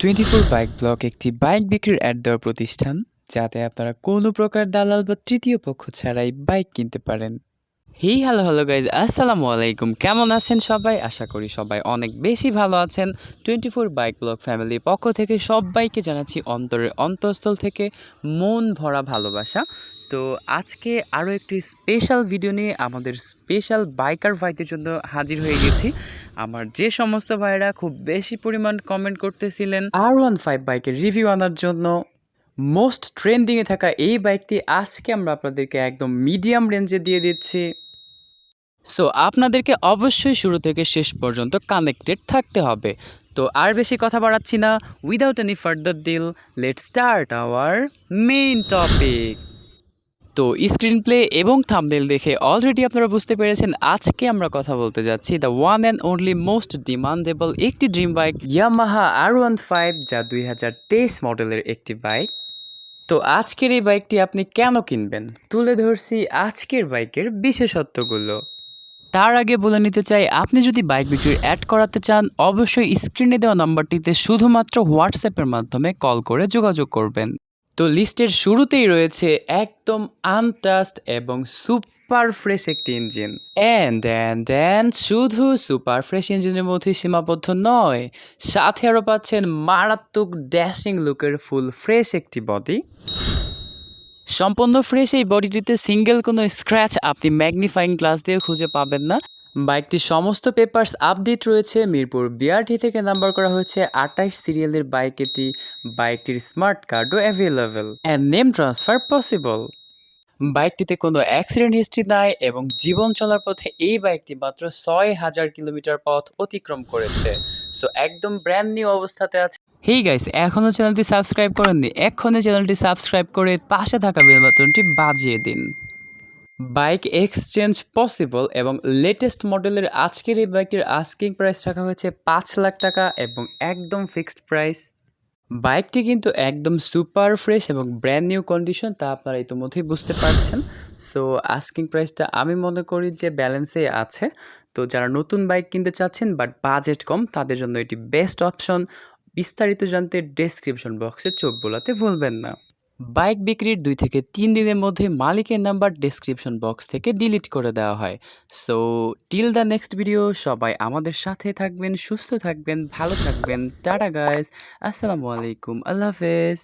Twenty four bike block একটি bike বিক্রির ad দেওয়ার প্রতিষ্ঠান, যাতে আপনারা কোনো প্রকার দালাল বা তৃতীয় পক্ষ ছাড়াই বাইক কিনতে পারেন। হি, হ্যালো হ্যালো গাইজ আসসালামু আলাইকুম। কেমন আছেন সবাই? আশা করি সবাই অনেক বেশি ভালো আছেন। টোয়েন্টি ফোর বাইক ব্লক ফ্যামিলির পক্ষ থেকে সবাইকে জানাচ্ছি অন্তরের অন্তঃস্থল থেকে মন ভরা ভালোবাসা। তো আজকে আরও একটি স্পেশাল ভিডিও নিয়ে আমাদের স্পেশাল বাইকার ভাইদের জন্য হাজির হয়ে গেছি। আমার যে সমস্ত ভাইরা খুব বেশি পরিমাণ কমেন্ট করতেছিলেন আর ওয়ান ফাইভ বাইকের রিভিউ আনার জন্য মোস্ট ট্রেন্ডিংয়ে থাকা এই বাইকটি আজকে আমরা আপনাদেরকে একদম মিডিয়াম রেঞ্জে দিয়ে দিচ্ছি। সো আপনাদেরকে অবশ্যই শুরু থেকে শেষ পর্যন্ত কানেক্টেড থাকতে হবে। তো আর বেশি কথা বাড়াচ্ছি না। Without any further deal let start our main topic তো স্ক্রিন প্লে এবং থামনেল দেখে অলরেডি আপনারা বুঝতে পেরেছেন, আজকে আমরা কথা বলতে যাচ্ছি the one and only most demandable একটি dream bike Yamaha R one five যা দুই হাজার তেইশ মডেলের একটি বাইক তো আজকের এই বাইকটি আপনি কেন কিনবেন? তুলে ধরছি আজকের বাইকের বিশেষত্বগুলো। তার আগে বলে নিতে চাই, আপনি যদি বাইক বিক্রির অ্যাড করাতে চান, অবশ্যই স্ক্রিনে দেওয়া নাম্বারটিতে শুধুমাত্র হোয়াটসঅ্যাপের মাধ্যমে কল করে যোগাযোগ করবেন। তো লিস্টের শুরুতেই রয়েছে একদম আনটাস্ট এবং সুপার ফ্রেশ একটি ইঞ্জিন অ্যান্ড অ্যান্ড অ্যান্ড শুধু সুপার ফ্রেশ ইঞ্জিনের মধ্যে সীমাবদ্ধ নয়, সাথে আরও পাচ্ছেন মারাত্মক ড্যাশিং লুকের ফুল ফ্রেশ একটি বডি সম্পূর্ণ ফ্রেশ এই বডিটিতে সিঙ্গেল কোনো স্ক্র্যাচ আপনি ম্যাগনিফাইং গ্লাস দিয়ে খুঁজে পাবেন না। বাইকটির সমস্ত পেপার্স আপডেট রয়েছে। মিরপুর বিআরটি থেকে নাম্বার করা হয়েছে। আটাইশ সিরিয়ালের বাইক এটি। বাইকটির স্মার্ট কার্ডও available and name transfer possible বাইকটিতে কোনো অ্যাক্সিডেন্ট হিস্ট্রি নাই এবং জীবন চলার পথে এই বাইকটি মাত্র ছয় হাজার কিলোমিটার পথ অতিক্রম করেছে। সো একদম ব্র্যান্ড নিউ অবস্থাতে আছে। হেই গাইস এখনও চ্যানেলটি সাবস্ক্রাইব করেননি, এক্ষুনি চ্যানেলটি সাবস্ক্রাইব করে পাশে থাকা বেল বাটনটি বাজিয়ে দিন। বাইক এক্সচেঞ্জ পসিবল এবং লেটেস্ট মডেলের আজকের এই বাইকটির আস্কিং প্রাইস রাখা হয়েছে পাঁচ লাখ টাকা এবং একদম ফিক্সড প্রাইস বাইকটি কিন্তু একদম সুপার ফ্রেশ এবং ব্র্যান্ড নিউ কন্ডিশন, তা আপনারা ইতিমধ্যেই বুঝতে পারছেন। সো, আস্কিং প্রাইসটা আমি মনে করি যে ব্যালেন্সে আছে। তো, যারা নতুন বাইক কিনতে চাচ্ছেন বাট বাজেট কম, তাদের জন্য এটি বেস্ট অপশন বিস্তারিত জানতে ডেসক্রিপশন বক্সে চোখ বোলাতে ভুলবেন না। বাইক বিক্রির দুই থেকে তিন দিনের মধ্যে মালিকের নাম্বার ডিসক্রিপশন বক্স থেকে ডিলিট করে দেওয়া হয়। So till the next video সবাই আমাদের সাথে থাকবেন, সুস্থ থাকবেন, ভালো থাকবেন। টাটা গাইস আসসালামু আলাইকুম, আল্লাহ হাফেজ।